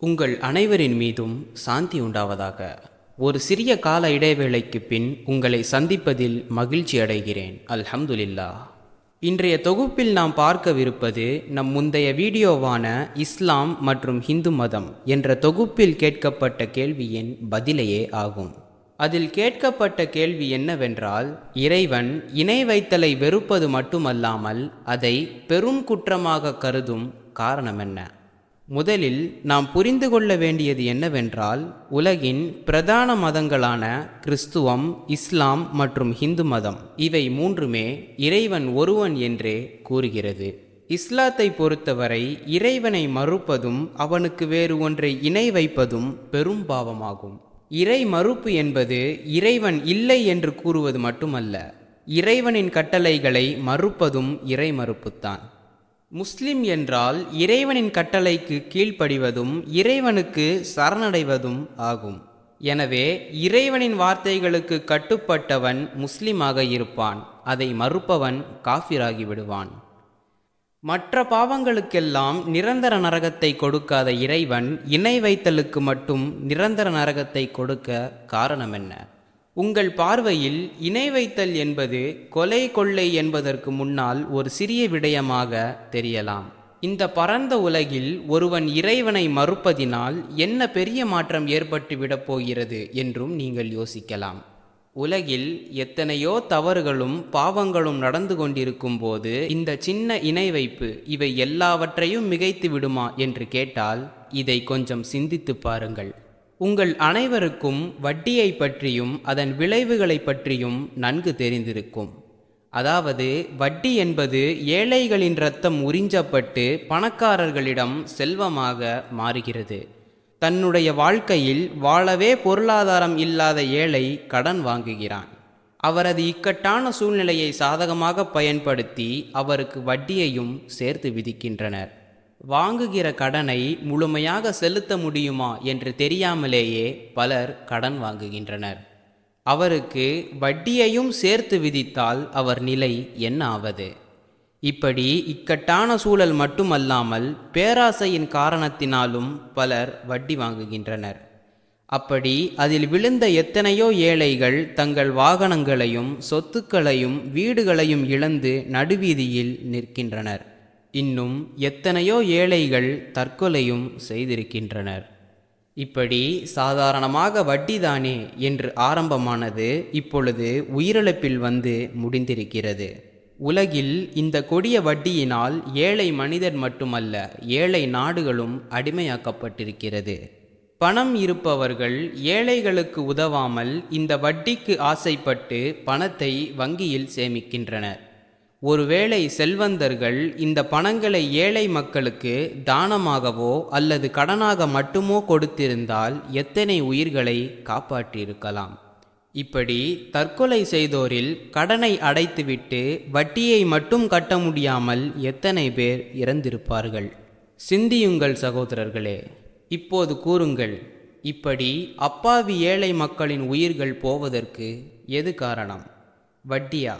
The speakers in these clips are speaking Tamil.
உங்கள் அனைவரின் மீதும் சாந்தி உண்டாவதாக. ஒரு சிறிய கால இடைவேளைக்கு பின் உங்களை சந்திப்பதில் மகிழ்ச்சி அடைகிறேன். அல்ஹம்துலில்லா. இன்றைய தொகுப்பில் நாம் பார்க்கவிருப்பது நம் முந்தைய வீடியோவான இஸ்லாம் மற்றும் ஹிந்து மதம் என்ற தொகுப்பில் கேட்கப்பட்ட கேள்வியின் பதிலையே ஆகும். அதில் கேட்கப்பட்ட கேள்வி என்னவென்றால் இறைவன் இணை வைத்தலை வெறுப்பது மட்டுமல்லாமல் அதை பெரும் குற்றமாக கருதும் காரணம் என்ன? முதலில் நாம் புரிந்து கொள்ள வேண்டியது என்னவென்றால் உலகின் பிரதான மதங்களான கிறிஸ்துவம் இஸ்லாம் மற்றும் ஹிந்து மதம். இவை மூன்றுமே இறைவன் ஒருவன் என்றே கூறுகிறது. இஸ்லாத்தை பொறுத்தவரை இறைவனை மறுப்பதும் அவனுக்கு வேறு ஒன்றை இணை வைப்பதும் பெரும் பாவமாகும். இறை மறுப்பு என்பது இறைவன் இல்லை என்று கூறுவது மட்டுமல்ல இறைவனின் கட்டளைகளை மறுப்பதும் இறை மறுப்புத்தான். முஸ்லிம் என்றால் இறைவனின் கட்டளைக்கு கீழ்ப்படிவதும் இறைவனுக்கு சரணடைவதும் ஆகும். எனவே இறைவனின் வார்த்தைகளுக்கு கட்டுப்பட்டவன் முஸ்லிமாக இருப்பான். அதை மறுப்பவன் காஃபிராகி விடுவான் மற்ற பாவங்களுக்கெல்லாம் நிரந்தர நரகத்தை கொடுக்காத இறைவன் இணை வைத்தலுக்கு மட்டும் நிரந்தர நரகத்தை கொடுக்க காரணம் என்ன? உங்கள் பார்வையில் இணை வைத்தல் என்பது கொலை கொள்ளை என்பதற்கு முன்னால் ஒரு சிறிய விடயமாக தெரியலாம். இந்த பரந்த உலகில் ஒருவன் இறைவனை மறுப்பதினால் என்ன பெரிய மாற்றம் ஏற்பட்டு விடப் போகிறது என்றும் நீங்கள் யோசிக்கலாம். உலகில் எத்தனையோ தவறுகளும் பாவங்களும் நடந்து கொண்டிருக்கும் போது இந்த சின்ன இணை வைப்பு இவை எல்லாவற்றையும் மிகைத்து விடுமா என்று கேட்டால் இதை கொஞ்சம் சிந்தித்து பாருங்கள். உங்கள் அனைவருக்கும் வட்டியை பற்றியும் அதன் விளைவுகளை பற்றியும் நன்கு தெரிந்திருக்கும். அதாவது வட்டி என்பது ஏழைகளின் இரத்தம் உறிஞ்சப்பட்டு பணக்காரர்களிடம் செல்வமாக மாறுகிறது. தன்னுடைய வாழ்க்கையில் வாழவே பொருளாதாரம் இல்லாத ஏழை கடன் வாங்குகிறான். அவரது இக்கட்டான சூழ்நிலையை சாதகமாக பயன்படுத்தி அவருக்கு வட்டியையும் சேர்த்து விதிக்கின்றனர். வாங்குகிற கடனை முழுமையாக செலுத்த முடியுமா என்று தெரியாமலேயே பலர் கடன் வாங்குகின்றனர். அவருக்கு வட்டியையும் சேர்த்து விதித்தால் அவர் நிலை என்ன ஆவது? இப்படி இக்கட்டான சூழல் மட்டுமல்லாமல் பேராசையின் காரணத்தினாலும் பலர் வட்டி வாங்குகின்றனர். அப்படி அதில் விழுந்த எத்தனையோ ஏழைகள் தங்கள் வாகனங்களையும் சொத்துக்களையும் வீடுகளையும் இழந்து நடுவீதியில் நிற்கின்றனர். இன்னும் எத்தனையோ ஏழைகள் தற்கொலையும் செய்திருக்கின்றனர். இப்படி சாதாரணமாக வட்டிதானே என்று ஆரம்பமானது இப்பொழுது உயிரிழப்பில் வந்து முடிந்திருக்கிறது. உலகில் இந்த கொடிய வட்டியினால் ஏழை மனிதர் மட்டுமல்ல ஏழை நாடுகளும் அடிமையாக்கப்பட்டிருக்கிறது. பணம் இருப்பவர்கள் ஏழைகளுக்கு உதவாமல் இந்த வட்டிக்கு ஆசைப்பட்டு பணத்தை வங்கியில் சேமிக்கின்றனர். ஒருவேளை செல்வந்தர்கள் இந்த பணங்களை ஏழை மக்களுக்கு தானமாகவோ அல்லது கடனாக மட்டுமோ கொடுத்திருந்தால் எத்தனை உயிர்களை காப்பாற்றியிருக்கலாம்? இப்படி தற்கொலை செய்தோரில் கடனை அடைத்துவிட்டு வட்டியை மட்டும் கட்ட முடியாமல் எத்தனை பேர் இறந்திருப்பார்கள்? சிந்தியுங்கள் சகோதரர்களே இப்போது கூறுங்கள் இப்படி அப்பாவி ஏழை மக்களின் உயிர்கள் போவதற்கு எது காரணம்? வட்டியா?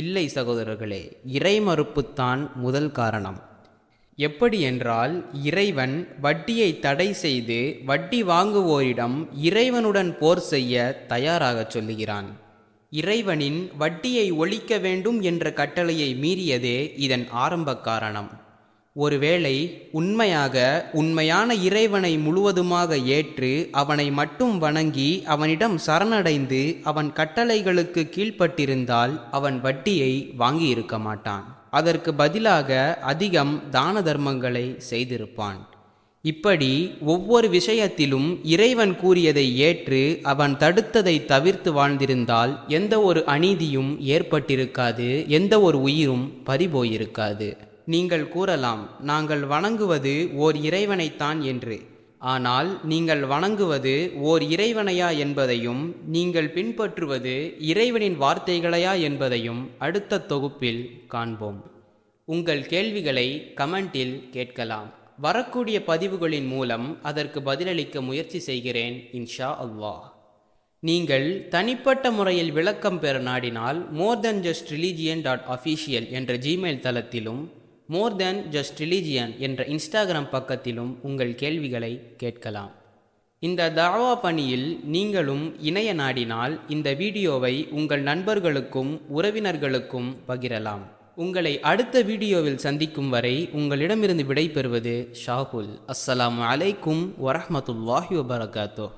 இல்லை சகோதரர்களே இறை மறுப்புத்தான் முதல் காரணம். எப்படி என்றால் இறைவன் வட்டியை தடை செய்து வட்டி வாங்குவோரிடம் இறைவனுடன் போர் செய்ய தயாராகச் சொல்லுகிறான். இறைவனின் வட்டியை ஒழிக்க வேண்டும் என்ற கட்டளையை மீறியதே இதன் ஆரம்ப காரணம். ஒருவேளை உண்மையாக உண்மையான இறைவனை முழுவதுமாக ஏற்று அவனை மட்டும் வணங்கி அவனிடம் சரணடைந்து அவன் கட்டளைகளுக்கு கீழ்ப்பட்டிருந்தால் அவன் வட்டியை வாங்கியிருக்க மாட்டான். அதற்கு பதிலாக அதிகம் தான தர்மங்களை செய்திருப்பான். இப்படி ஒவ்வொரு விஷயத்திலும் இறைவன் கூறியதை ஏற்று அவன் தடுத்ததை தவிர்த்து வாழ்ந்திருந்தால் எந்த ஒரு அநீதியும் ஏற்பட்டிருக்காது எந்த ஒரு உயிரும் பறிபோயிருக்காது. நீங்கள் கூறலாம் நாங்கள் வணங்குவது ஓர் இறைவனைத்தான் என்று. ஆனால் நீங்கள் வணங்குவது ஓர் இறைவனையா என்பதையும் நீங்கள் பின்பற்றுவது இறைவனின் வார்த்தைகளையா என்பதையும் அடுத்த தொகுப்பில் காண்போம். உங்கள் கேள்விகளை கமெண்டில் கேட்கலாம். வரக்கூடிய பதிவுகளின் மூலம் அதற்கு பதிலளிக்க முயற்சி செய்கிறேன் இன்ஷா அல்லாஹ். நீங்கள் தனிப்பட்ட முறையில் விளக்கம் பெற நாடினால் more than just religion dot official என்ற ஜிமெயில் தளத்திலும் மோர் தேன் ஜஸ்ட் ரிலீஜியன் என்ற இன்ஸ்டாகிராம் பக்கத்திலும் உங்கள் கேள்விகளை கேட்கலாம். இந்த தாவா பணியில் நீங்களும் இணைய நாடினால் இந்த வீடியோவை உங்கள் நண்பர்களுக்கும் உறவினர்களுக்கும் பகிரலாம். உங்களை அடுத்த வீடியோவில் சந்திக்கும் வரை உங்களிடமிருந்து விடைபெறுவது ஷாகுல். அஸ்ஸலாம் அலைக்கும் வரஹ்மத்துல்லாஹி வபரகாத்தோ